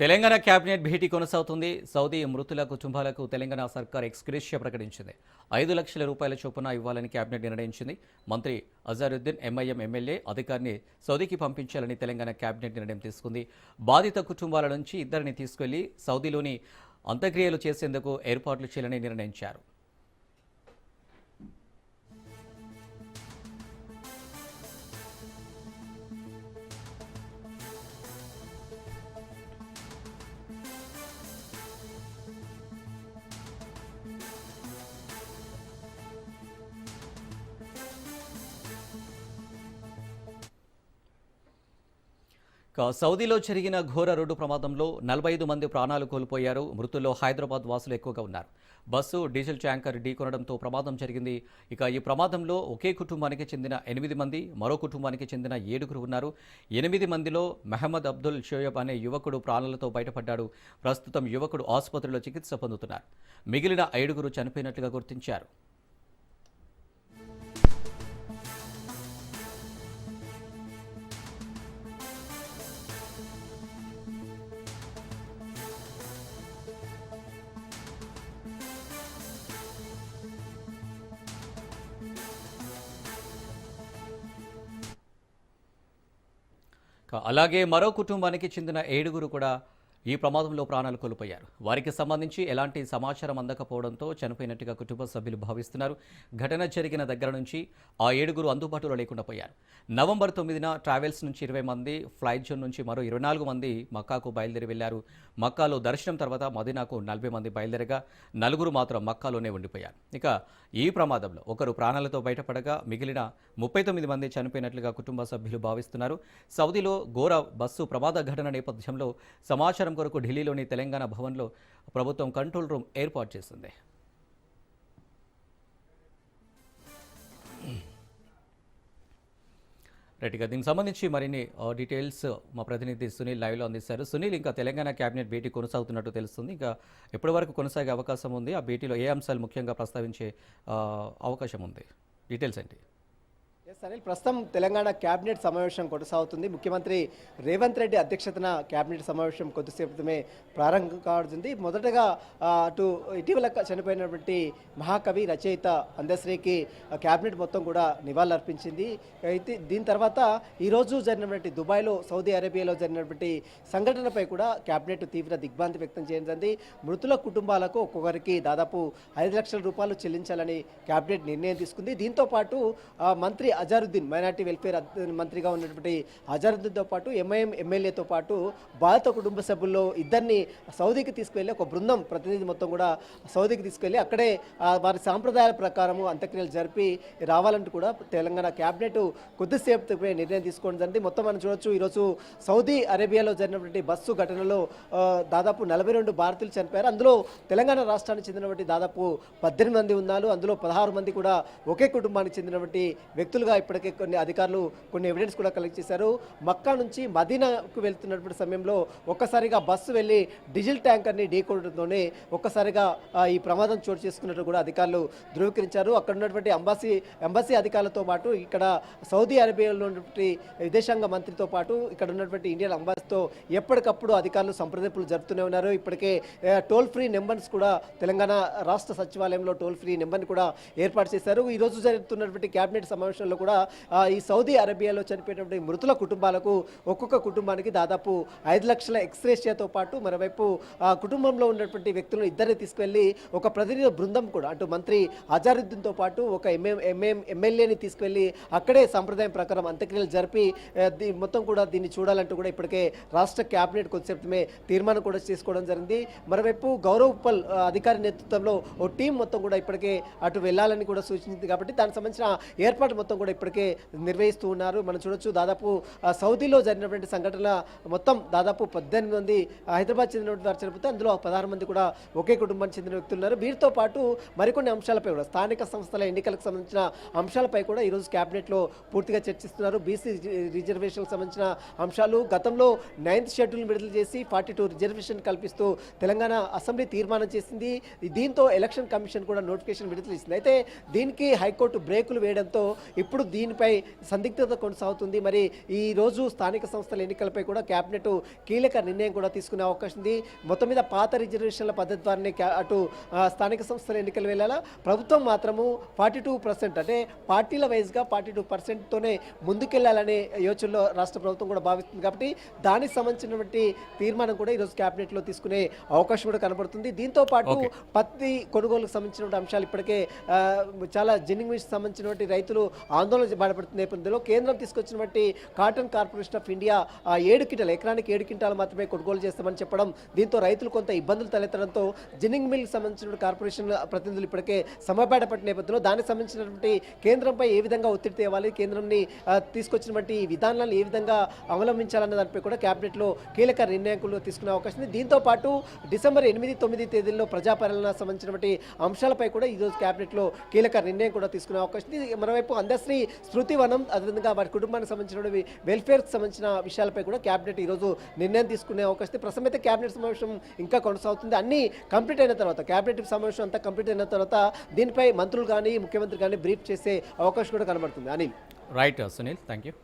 Telangana cabinet భేటీ కొనసాగుతుంది. Saudi మృతుల కుటుంబాలకు తెలంగాణ సర్కార్ ఎక్స్గ్రేషియా ప్రకటించింది. ఐదు లక్షల రూపాయల చొప్పున ఇవ్వాలని కేబినెట్ నిర్ణయించింది. మంత్రి అజారుద్దీన్ ఎంఐఎం ఎమ్మెల్యే అధికారిని సౌదీకి పంపించాలని తెలంగాణ కేబినెట్ నిర్ణయం తీసుకుంది. బాధిత కుటుంబాల నుంచి ఇద్దరిని తీసుకెళ్ళి సౌదీలోని అంత్యక్రియలు చేసేందుకు ఏర్పాట్లు చేయాలని నిర్ణయించారు. సౌదీలో జరిగిన ఘోర రోడ్డు ప్రమాదంలో నలభై ఐదు మంది ప్రాణాలు కోల్పోయారు. మృతుల్లో హైదరాబాద్ వాసులు ఎక్కువగా ఉన్నారు. బస్సు డీజిల్ ట్యాంకర్ ఢీకొనడంతో ప్రమాదం జరిగింది. ఇక ఈ ప్రమాదంలో ఒకే కుటుంబానికి చెందిన ఎనిమిది మంది మరో కుటుంబానికి చెందిన ఏడుగురు ఉన్నారు. ఎనిమిది మందిలో మహమ్మద్ అబ్దుల్ షోయబ్ అనే యువకుడు ప్రాణాలతో బయటపడ్డాడు. ప్రస్తుతం యువకుడు ఆసుపత్రిలో చికిత్స పొందుతున్నారు. మిగిలిన ఐదుగురు చనిపోయినట్లుగా గుర్తించారు. అలాగే మరో కుటుంబానికి చెందిన ఏడుగురు కూడా ఈ ప్రమాదంలో ప్రాణాలు కోల్పోయారు. వారికి సంబంధించి ఎలాంటి సమాచారం అందకపోవడంతో చనిపోయినట్టుగా కుటుంబ సభ్యులు భావిస్తున్నారు. ఘటన జరిగిన దగ్గర నుంచి ఆ ఏడుగురు అందుబాటులో లేకుండా పోయారు. నవంబర్ తొమ్మిదిన ట్రావెల్స్ నుంచి ఇరవై మంది ఫ్లైట్ జోన్ నుంచి మరో ఇరవై నాలుగు మంది మక్కాకు బయలుదేరి వెళ్ళారు మక్కాలో దర్శనం తర్వాత మదీనాకు నలభై మంది బయలుదేరగా నలుగురు మాత్రం మక్కాలోనే ఉండిపోయారు. ఇక ఈ ప్రమాదంలో ఒకరు ప్రాణాలతో బయటపడగా మిగిలిన ముప్పై తొమ్మిది మంది చనిపోయినట్లుగా కుటుంబ సభ్యులు భావిస్తున్నారు. సౌదీలో ఘోర బస్సు ప్రమాద ఘటన నేపథ్యంలో సమాచారం కొరకు ఢిల్లీలోని తెలంగాణ భవన్లో ప్రభుత్వం కంట్రోల్ రూమ్ ఏర్పాటు చేసింది. రైట్గా దీనికి సంబంధించి మరిన్ని డీటెయిల్స్ మా ప్రతినిధి సునీల్ లైవ్లో అందిస్తారు. సునీల్ ఇంకా తెలంగాణ కేబినెట్ భేటీ కొనసాగుతున్నట్టు తెలుస్తుంది. ఇంకా ఎప్పటి వరకు కొనసాగే అవకాశం ఉంది? ఆ భేటీలో ఏ అంశాలు ముఖ్యంగా ప్రస్తావించే అవకాశం ఉంది? డీటెయిల్స్ ఏంటి? ఎస్ అనిల్ ప్రస్తుతం తెలంగాణ కేబినెట్ సమావేశం కొనసాగుతుంది. ముఖ్యమంత్రి రేవంత్ రెడ్డి అధ్యక్షతన కేబినెట్ సమావేశం కొద్దిసేపటిమే ప్రారంభం కావడుతుంది మొదటగా అటు ఇటీవల చనిపోయినటువంటి మహాకవి రచయిత అందశ్రీకి కేబినెట్ మొత్తం కూడా నివాళులర్పించింది. అయితే దీని తర్వాత ఈరోజు జరిగినటువంటి దుబాయ్లో సౌదీ అరేబియాలో జరిగినటువంటి సంఘటనపై కూడా కేబినెట్ తీవ్ర దిగ్భ్రాంతి వ్యక్తం చేయనుంది మృతుల కుటుంబాలకు ఒక్కొక్కరికి దాదాపు ఐదు లక్షల రూపాయలు చెల్లించాలని కేబినెట్ నిర్ణయం తీసుకుంది. దీంతో పాటు మంత్రి అజారుద్దీన్ మైనార్టీ వెల్ఫేర్ మంత్రిగా ఉన్నటువంటి అజారుద్దీన్తో పాటు ఎంఐఎం ఎమ్మెల్యేతో పాటు బాధిత కుటుంబ సభ్యుల్లో ఇద్దరిని సౌదీకి తీసుకువెళ్ళి ఒక బృందం ప్రతినిధి మొత్తం కూడా సౌదీకి తీసుకెళ్ళి అక్కడే వారి సాంప్రదాయాల ప్రకారము అంత్యక్రియలు జరిపి రావాలంటూ కూడా తెలంగాణ క్యాబినెట్ కొద్దిసేపు నిర్ణయం తీసుకోవడం జరిగింది మొత్తం మనం చూడొచ్చు ఈరోజు సౌదీ అరేబియాలో జరిగినటువంటి బస్సు ఘటనలో దాదాపు నలభై రెండు భారతీయులు చనిపోయారు. అందులో తెలంగాణ రాష్ట్రానికి చెందినటువంటి దాదాపు పద్దెనిమిది మంది ఉన్నారు. అందులో పదహారు మంది కూడా ఒకే కుటుంబానికి చెందినటువంటి వ్యక్తులుగా ఇప్పటికే కొన్ని అధికారులు కొన్ని ఎవిడెన్స్ కూడా కలెక్ట్ చేశారు. మక్కా నుంచి మదీనాకు వెళ్తున్నటువంటి సమయంలో ఒక్కసారిగా బస్సు వెళ్ళి డీజిల్ ట్యాంకర్ని ఢీకొనడంతోనే ఒక్కసారిగా ఈ ప్రమాదం చోటు చేసుకున్నట్టు కూడా అధికారులు ధృవీకరించారు. అక్కడ ఉన్నటువంటి అంబాసీ ఎంబసీ అధికారులతో పాటు ఇక్కడ సౌదీ అరేబియాలో ఉన్నటువంటి విదేశాంగ మంత్రితో పాటు ఇక్కడ ఉన్నటువంటి ఇండియన్ అంబాసీతో ఎప్పటికప్పుడు అధికారులు సంప్రదింపులు జరుపుతూనే ఉన్నారు. ఇప్పటికే టోల్ ఫ్రీ నెంబర్స్ కూడా తెలంగాణ రాష్ట్ర సచివాలయంలో టోల్ ఫ్రీ నెంబర్ని కూడా ఏర్పాటు చేశారు. ఈ రోజు జరుగుతున్నటువంటి కేబినెట్ సమావేశంలో కూడా ఈ సౌదీ అరేబియాలో చనిపోయినటువంటి మృతుల కుటుంబాలకు ఒక్కొక్క కుటుంబానికి దాదాపు ఐదు లక్షల ఎక్స్రేషియాతో పాటు మరోవైపు కుటుంబంలో ఉన్నటువంటి వ్యక్తులను ఇద్దరిని తీసుకువెళ్ళి ఒక ప్రతినిధి బృందం కూడా అటు మంత్రి అజారుద్దీన్తో పాటు ఒక ఎంఎం ఎంఎం ఎమ్మెల్యేని తీసుకువెళ్ళి అక్కడే సంప్రదాయం ప్రకారం అంత్యక్రియలు జరిపి దీ- మొత్తం కూడా దీన్ని చూడాలంటూ కూడా ఇప్పటికే రాష్ట్ర కేబినెట్ కొద్దిసేపమే తీర్మానం కూడా చేసుకోవడం జరిగింది. మరోవైపు గౌరవ్ ఉప్పల్ అధికారి నేతృత్వంలో ఓ టీం మొత్తం కూడా ఇప్పటికే అటు వెళ్ళాలని కూడా సూచించింది కాబట్టి దానికి సంబంధించిన ఏర్పాటు మొత్తం కూడా ఇప్పటికే నిర్వహిస్తూ ఉన్నారు. మనం చూడొచ్చు దాదాపు సౌదీలో జరిగినటువంటి సంఘటన మొత్తం దాదాపు పద్దెనిమిది మంది హైదరాబాద్ చెందినటువంటి వారు చనిపోతే అందులో పదహారు మంది కూడా ఒకే కుటుంబానికి చెందిన వ్యక్తులు ఉన్నారు. వీరితో పాటు మరికొన్ని అంశాలపై కూడా స్థానిక సంస్థల ఎన్నికలకు సంబంధించిన అంశాలపై కూడా ఈరోజు క్యాబినెట్లో పూర్తిగా చర్చిస్తున్నారు. బీసీ రిజర్వేషన్కి సంబంధించిన అంశాలు గతంలో నైన్త్ షెడ్యూల్ విడుదల చేసి ఫార్టీ టూ రిజర్వేషన్ కల్పిస్తూ తెలంగాణ అసెంబ్లీ తీర్మానం చేసింది. దీంతో ఎలక్షన్ కమిషన్ కూడా నోటిఫికేషన్ విడుదల చేసింది. అయితే దీనికి హైకోర్టు బ్రేకులు వేయడంతో ఇప్పుడు దీనిపై సందిగ్ధత కొనసాగుతుంది. మరి ఈ రోజు స్థానిక సంస్థల ఎన్నికలపై కూడా కేబినెట్ కీలక నిర్ణయం కూడా తీసుకునే అవకాశం ఉంది. మొత్తం మీద పాత రిజర్వేషన్ల పద్ధతి ద్వారానే అటు స్థానిక సంస్థల ఎన్నికలు వెళ్ళాలా? ప్రభుత్వం మాత్రము ఫార్టీ టూ పర్సెంట్ అంటే పార్టీల వైజ్గా ఫార్టీ టూ పర్సెంట్తోనే ముందుకెళ్ళాలనే యోచనలో రాష్ట్ర ప్రభుత్వం కూడా భావిస్తుంది కాబట్టి దానికి సంబంధించినటువంటి తీర్మానం కూడా ఈరోజు కేబినెట్లో తీసుకునే అవకాశం కూడా కనబడుతుంది. దీంతో పాటు. పత్తి కొనుగోలుకు సంబంధించిన అంశాలు ఇప్పటికే చాలా జిన్నింగ్ సంబంధించినటువంటి రైతులు ఆందోళన బాధపడుతున్న నేపథ్యంలో కేంద్రం తీసుకొచ్చినటువంటి కాటన్ కార్పొరేషన్ ఆఫ్ ఇండియా ఆ ఏడు క్వింటాలు ఎకరానికి ఏడు క్వింటాలు మాత్రమే కొనుగోలు చేస్తామని చెప్పడం దీంతో రైతులు కొంత ఇబ్బందులు తలెత్తడంతో జిన్నింగ్ మిల్ సంబంధించిన కార్పొరేషన్ ప్రతినిధులు ఇప్పటికే సమయపాటపట్టిన నేపథ్యంలో దానికి సంబంధించినటువంటి కేంద్రంపై ఏ విధంగా ఒత్తిడి తేవాలి కేంద్రంని తీసుకొచ్చినటువంటి ఈ విధానాలను ఏ విధంగా అవలంబించాలన్న దానిపై కూడా కేబినెట్లో కీలక నిర్ణయాలు తీసుకునే అవకాశం ఉంది. దీంతో పాటు డిసెంబర్ ఎనిమిది తొమ్మిది తేదీల్లో ప్రజాపాలన సంబంధించినటువంటి అంశాలపై కూడా ఈరోజు కేబినెట్లో కీలక నిర్ణయం కూడా తీసుకునే అవకాశం ఉంది. మరోవైపు అందశ్రీ శ్రీ వనం అదేవిధంగా వారి కుటుంబానికి సంబంధించిన వెల్ఫేర్కి సంబంధించిన విషయాలపై కూడా కేబినెట్ ఈరోజు నిర్ణయం తీసుకునే అవకాశం ప్రస్తుతం అయితే కేబినెట్ సమావేశం ఇంకా కొనసాగుతుంది. అన్ని కంప్లీట్ అయిన తర్వాత కేబినెట్ సమావేశం అంతా కంప్లీట్ అయిన తర్వాత దీనిపై మంత్రులు కానీ ముఖ్యమంత్రి కానీ బ్రీఫ్ చేసే అవకాశం కూడా కనబడుతుంది. Anil. Right Sunil thank you